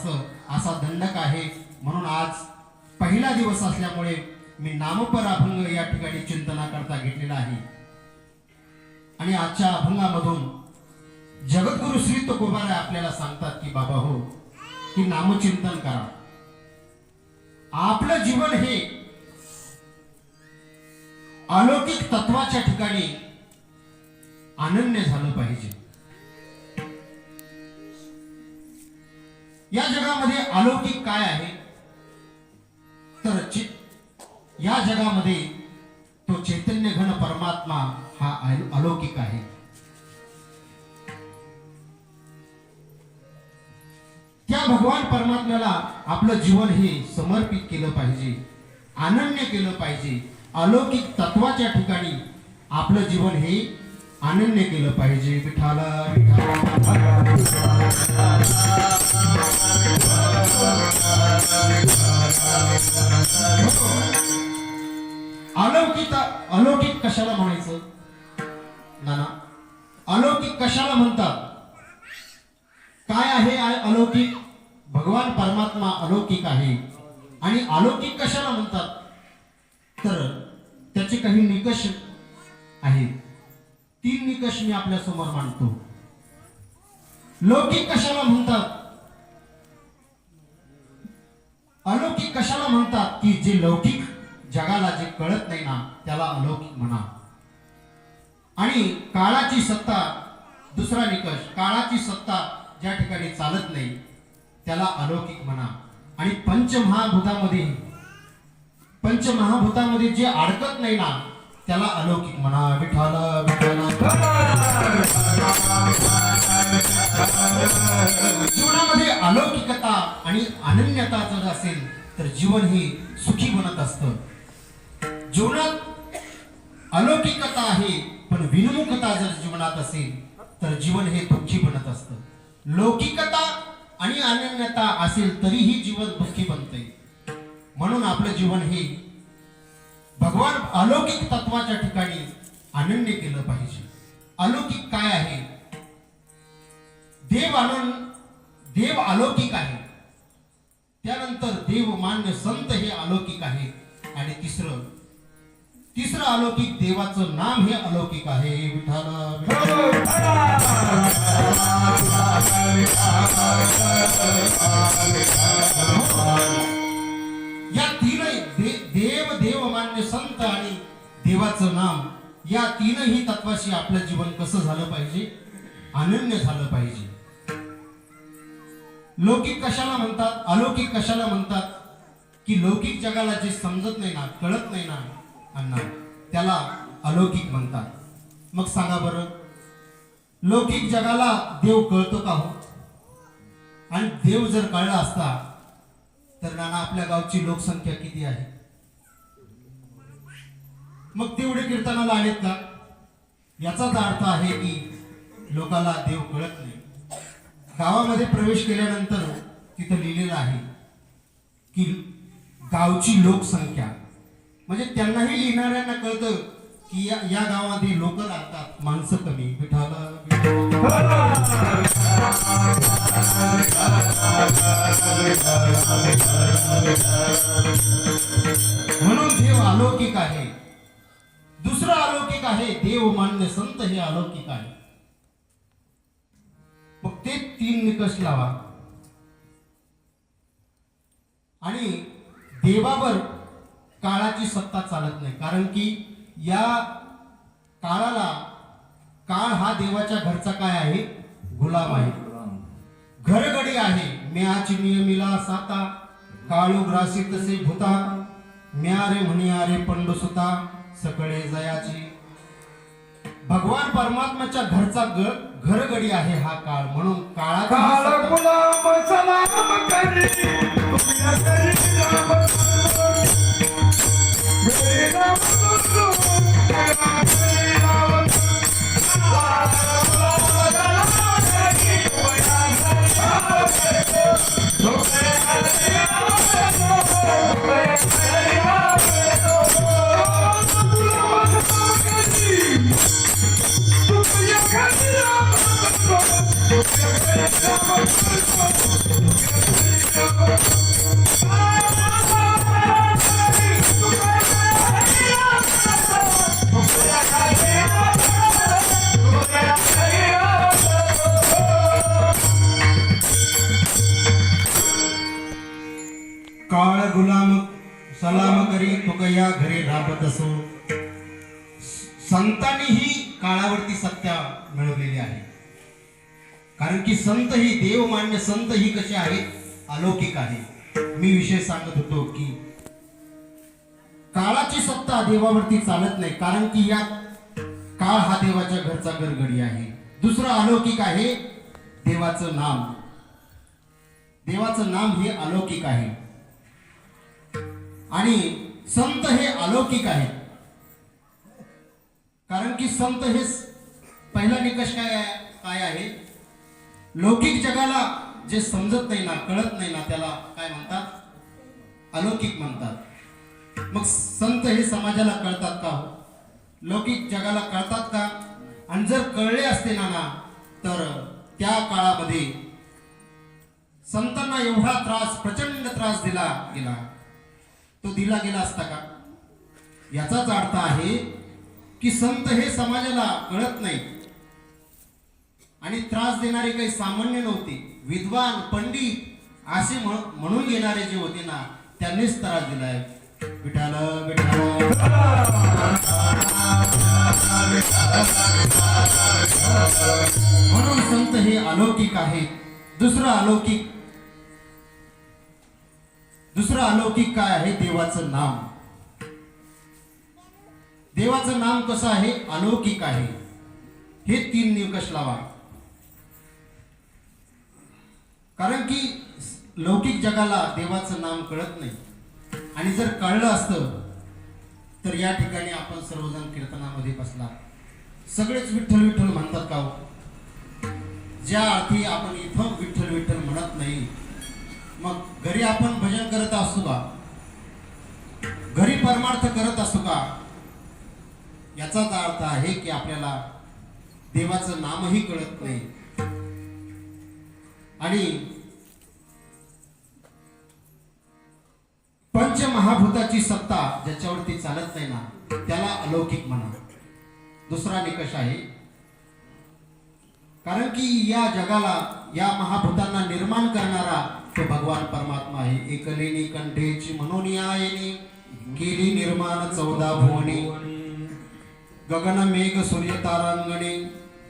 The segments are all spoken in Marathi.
असतं असा दंडक आहे. म्हणून आज पहिला दिवस असल्यामुळे मी नामपर अभंग या ठिकाणी चिंतनाकरता घेतलेला आहे. आणि आजच्या अभंगामधून जगद्गुरु श्री तुकोबाराय आपल्याला सांगतात की बाबा हो की नामचिंतन करा. आपलं जीवन हे अलौकिक तत्वाच्या ठिकाणी अनन्य झालं पाहिजे. या जगामध्ये अलौकिक काय आहे? तर चित या जगामध्ये तो चैतन्य घन परमात्मा हा अलौकिक आहे. त्या भगवान परमात्म्याला आपलं जीवन हे समर्पित केलं पाहिजे अनन्य केलं पाहिजे अलौकिक तत्वाच्या ठिकाणी आपलं जीवन हे अनन्य केलं पाहिजे. विठाला अलौकिक अलौकिक कशाला म्हणायचं? नाना अलौकिक कशाला म्हणतात? काय आहे अलौकिक? भगवान परमात्मा अलौकिक आहे. आणि अलौकिक कशाला म्हणतात? तर त्याचे काही निकष आहेत. तीन निकष मी आपल्यासमोर मांडतो. लौकिक कशाला म्हणतात? अलौकिक कशाला म्हणतात? की जे लौकिक जगाला जे कळत नाही ना त्याला अलौकिक म्हणा. आणि काळाची सत्ता दुसरा निकष काळाची सत्ता ज्या ठिकाणी चालत नाही त्याला अलौकिक म्हणा. आणि पंचमहाभूतामध्ये पंचमहाभूतामध्ये जे अडकत नाही ना त्याला अलौकिक म्हणा. विठाला जीवनामध्ये अलौकिकता आणि अनन्यता जर असेल तर जीवन हे सुखी बनत असत. जीवनात अलौकिकता आहे पण विनमुखता जर जीवनात असेल तर जीवन हे दुःखी बनत असतं. लौकिकता आणि अनन्यता असेल तरीही जीवन दुःखी बनते म्हणून आपलं जीवन हे भगवान अलौकिक तत्वाच्या ठिकाणी अनन्य केलं पाहिजे. अलौकिक काय आहे? देव आनंद देव अलौकिक आहे. त्यानंतर देव मान्य संत हे अलौकिक आहे. आणि तिसरं तिसरं अलौकिक देवाचं नाम हे अलौकिक आहे. विठाला या तीनही दे, देव देव मान्य संत आणि देवाचं नाम या तीनही तत्वाशी आपलं जीवन कसं झालं पाहिजे? अनन्य झालं पाहिजे. लौकिक कशाला म्हणतात? अलौकिक कशाला म्हणतात? की लौकिक जगाला जे समजत नाही ना कळत नाही ना अण्णा त्याला अलौकिक म्हणतात. मग सांगा बरं लौकिक जगाला देव कळतो का हो? आणि देव जर कळला असता तर नाना आपल्या गावची लोकसंख्या किती आहे? मग तेवढे कीर्तनाला आलेत का? याचाच अर्थ आहे की लोकाला देव कळत नाही. गावामध्ये प्रवेश केल्यानंतर तिथं लिहिलेलं आहे की गावची लोकसंख्या. म्हणजे त्यांनाही लिहिणाऱ्यांना कळतं की या या गावामध्ये लोक राहतात माणसं कमी. विठाला म्हणून देव अलौकिक आहे. दुसरं अलौकिक आहे देव मान्य संत हे अलौकिक आहे. ते तीन निकष लावा. आणि देवावर काळाची सत्ता चालत नाही. कारण की या काळाला काळ हा देवाच्या घरचा काय आहे? गुलाम आहे. घरगडी आहे. म्याची नियमिला साता काळू ग्रासी तसे भूता म्या रे म्हणिया रे पंडुसुता सकळे जयाची. भगवान परमात्म्याच्या घरचा ग- घरगडी आहे हा काळ म्हणून काळ या घरी राबत असो संतांनीही काळावरती सत्ता मिळवलेली आहे. कारण की संत ही देवमान्य संत ही कसे आहेत? अलौकिक आहे मी विषय सांगत होतो की काळाची सत्ता देवावरती चालत नाही कारण की या काळ हा देवाच्या घरचा गरगडी आहे. दुसरं अलौकिक आहे देवाचं नाम. देवाचं नाम हे अलौकिक आहे. आणि संत हे अलौकिक आहे कारण की संत हे पहिला निकष काय आहे? काय आहे? लौकिक जगाला जे समजत नाही ना कळत नाही ना त्याला काय म्हणतात? अलौकिक म्हणतात. मग संत हे समाजाला कळतात का हो? लौकिक जगाला कळतात का? आणि जर कळले असते ना ना तर त्या काळामध्ये संतांना एवढा त्रास प्रचंड त्रास दिला गेला. तो दिला गेला असता का? याचाच अर्थ आहे की संत हे समाजाला कळत नाही. आणि त्रास देणारे काही सामान्य नव्हते. विद्वान पंडित असे म्हणून येणारे जे होते ना त्यांनीच त्रास दिलाय. विठाल विठाल म्हणून संत हे अलौकिक आहे दुसरं अलौकिक दुसरं अलौकिक काय आहे? देवाचं नाम. देवाचं नाम कसं आहे? अलौकिक आहे. हे तीन निकष लावा. कारण की लौकिक जगाला देवाचं नाम कळत नाही. आणि जर कळलं असतं तर या ठिकाणी आपण सर्वजण कीर्तनामध्ये बसला सगळेच विठ्ठल विठ्ठल म्हणतात का हो? ज्या अर्थी आपण इथं विठ्ठल विठ्ठल म्हणत नाही मग घरी आपण भजन करत असतो का? घरी परमार्थ करत असतो का? याचाच अर्थ आहे की आपल्याला देवाचं नामही कळत नाही. आणि पंचमहाभूताची सत्ता ज्याच्यावरती चालत नाही ना त्याला अलौकिक म्हणा. दुसरा निकष आहे. कारण की या जगाला या महाभूतांना निर्माण करणारा तो भगवान परमात्मा आहे एकलेनी कंठेची म्हणून यायनी केली निर्माण चौदा भुवनी. गगन मेघ सूर्य तारांगणे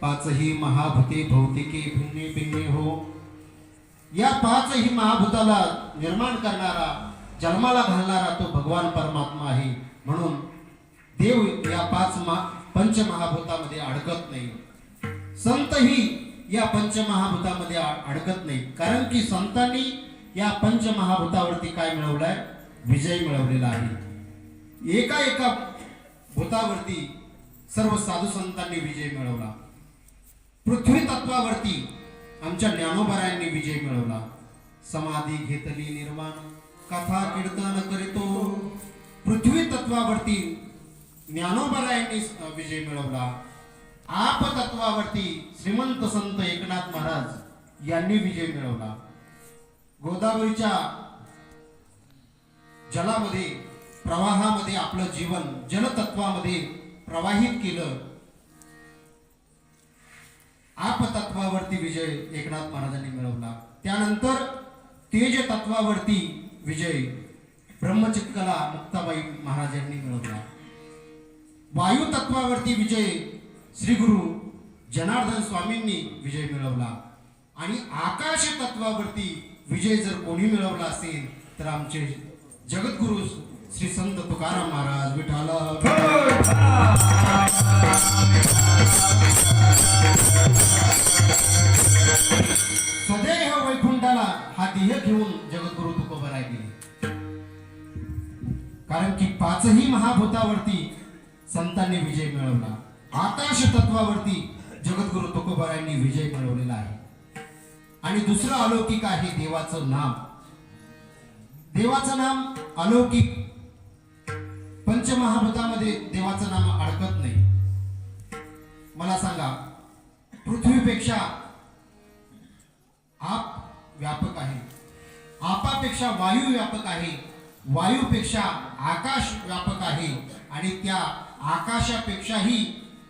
पाचही महाभूते भौतिके भिन्ने भिन्ने हो. या पाचही महाभूताला निर्माण करणारा जन्माला घालणारा तो भगवान परमात्मा आहे. म्हणून देव या पाच मा पंचमहाभूतामध्ये अडकत नाही. संत ही या पंचमहाभूतामध्ये अडकत नाही. कारण की संतांनी या पंचमहाभूतावरती काय मिळवलाय? विजय मिळवलेला आहे. एका एका भूतावरती सर्व साधू संतांनी विजय मिळवला. पृथ्वी तत्वावरती आमच्या ज्ञानोबरायांनी विजय मिळवला. समाधी घेतली निर्माण कथा कीर्तन करीतो. पृथ्वी तत्वावरती ज्ञानोबरायांनी विजय मिळवला. आपतत्वावरती श्रीमंत संत एकनाथ महाराज यांनी विजय मिळवला. गोदावरीच्या जलामध्ये प्रवाहामध्ये आपलं जीवन जलतत्वामध्ये प्रवाहित केलं. आप तत्वावरती विजय एकनाथ महाराजांनी मिळवला. त्यानंतर तेज तत्वावरती विजय ब्रह्मचित्कला मुक्ताबाई महाराजांनी मिळवला. वायू तत्वावरती विजय श्री गुरु जनार्दन स्वामींनी विजय मिळवला. आणि आकाश तत्वावरती विजय जर कोणी मिळवला असेल तर आमचे जगद्गुरु श्री संत तुकाराम महाराज विठाला सदैव वैकुंठाला हा ध्येय घेऊन जगद्गुरु तुकोबराय गेले कारण की पाचही महाभूतावरती संतांनी विजय मिळवला. आकाश तत्वावरती जगद्गुरु तुकोबारांनी विजय मिळवलेला आहे. आणि दुसरं अलौकिक आहे देवाचं नाम. देवाचं नाम अलौकिक. पंचमहाभूतामध्ये देवाचं नाम अडकत नाही. मला सांगा पृथ्वीपेक्षा आप व्यापक आहे. आपापेक्षा वायू व्यापक आहे. वायूपेक्षा आकाश व्यापक आहे. आणि त्या आकाशापेक्षाही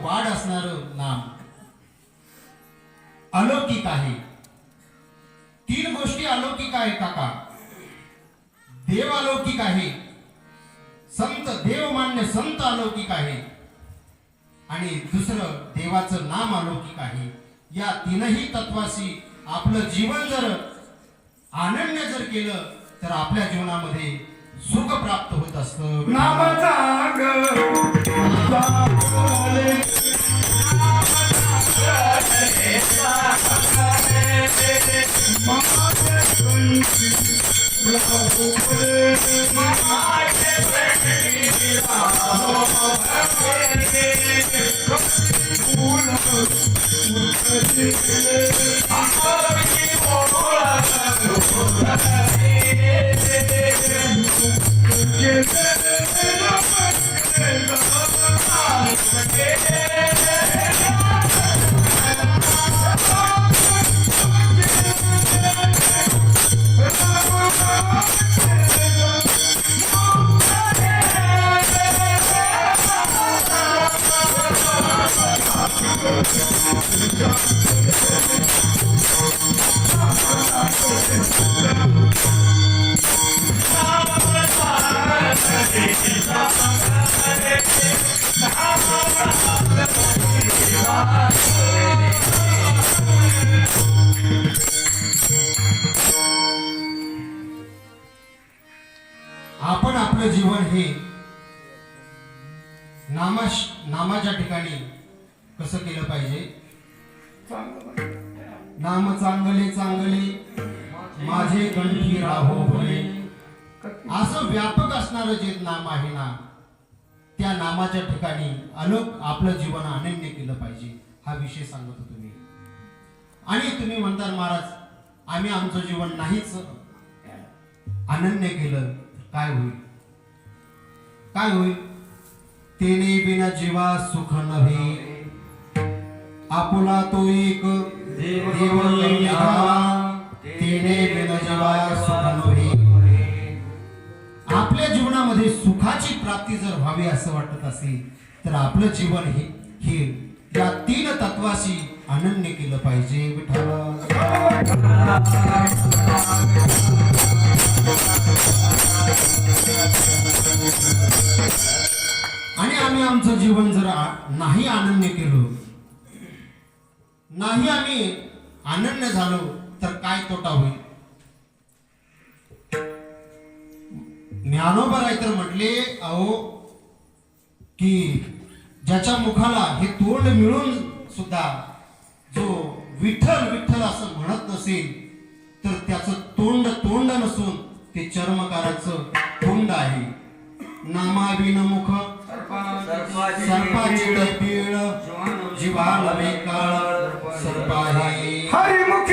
वाढ असणार नाम अलौकिक आहे. तीन गोष्टी अलौकिक आहे काका. देव अलौकिक आहे. संत देवमान्य संत अलौकिक आहे. आणि दुसरं देवाचं नाम अलौकिक आहे. या तीनही तत्वाशी आपलं जीवन जर अनन्य जर केलं तर आपल्या जीवनामध्ये सुख प्राप्त होत असतं. नाम नामाच्या ठिकाणी कसं केलं पाहिजे? नाम चांगले चांगले माझे कंठी राहो भले असं व्यापक असणारं जे नाम आहे ना त्या नामाच्या ठिकाणी अलोक आपलं जीवन अनन्य केलं पाहिजे हा विषय सांगत होतो मी. आणि तुम्ही म्हणता महाराज आम्ही आमचं जीवन नाहीच अनन्य केलं काय होईल? काय होईल? तेने बिना जीवा सुख नव्हे आपुला तो एक देव तेने बिना जीवा सुख नव्हे आपल्या जीवनामध्ये सुखाची प्राप्ती जर व्हावी असं वाटत असेल तर आपलं जीवन हे हे या तीन तत्वाशी अनन्य केलं पाहिजे विठ्ठला. आम्ही आमचं जीवन जर नाही अनन्य केलं नाही आम्ही अनन्य झालो तर काय तोटा होईल? ज्ञानोबा आहे तर म्हटले अहो की ज्याच्या मुखाला हे तोंड मिळून सुद्धा जो विठ्ठल विठ्ठल असं म्हणत नसेल तर त्याचं तोंड तोंड नसून ते चर्मकाराचं तोंड आहे. नामाविन मुख सर्पाची पीळ जीव नवे काळ सर्प आहे हरिमुखी।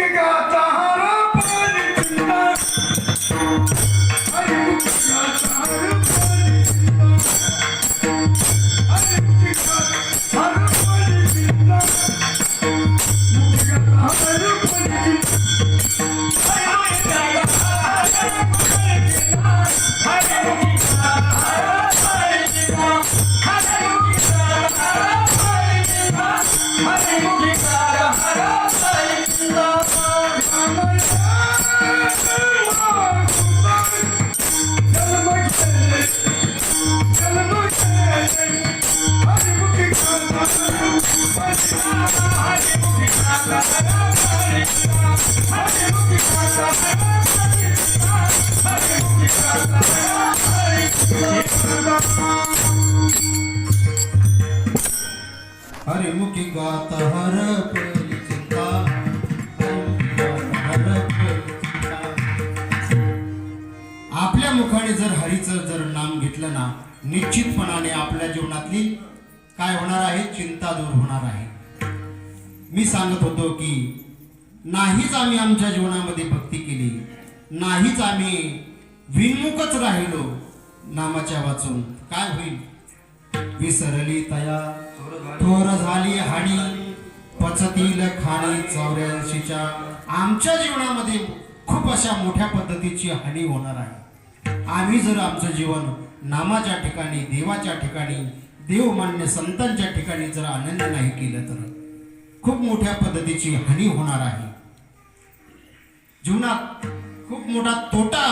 हरिमुखी चिंता. आपल्या मुखाने जर हरीचं जर नाम घेतलं ना निश्चितपणाने आपल्या जीवनातली काय होणार आहे? चिंता दूर होणार आहे. मी सांगत होतो की नाहीच आम्ही आमच्या जीवनामध्ये भक्ती केली. नाहीच आम्ही विनमुखच राहिलो नामाच्या वाचून. काय होईल? विसरली तया. थोर झाली हानी पचतील खाणी चौऱ्याऐंशीच्या. आमच्या जीवनामध्ये खूप अशा मोठ्या पद्धतीची हानी होणार आहे. आम्ही जर आमचं जीवन नामाच्या ठिकाणी देवाच्या ठिकाणी देवमान्य संतांच्या ठिकाणी जर आनंद नाही केलं तर खूप मोठ्या पद्धतीची हानी होणार आहे. जीवनात खूप मोठा तोटा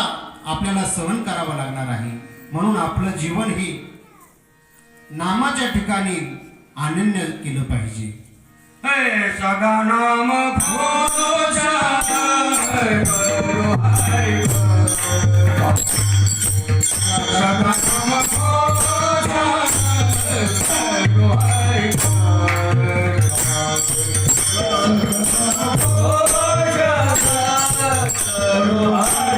आपल्याला सहन करावा लागणार आहे. म्हणून आपलं जीवन हे नामाच्या ठिकाणी अनन्य केलं पाहिजे. हे सदा नाम सदा नाम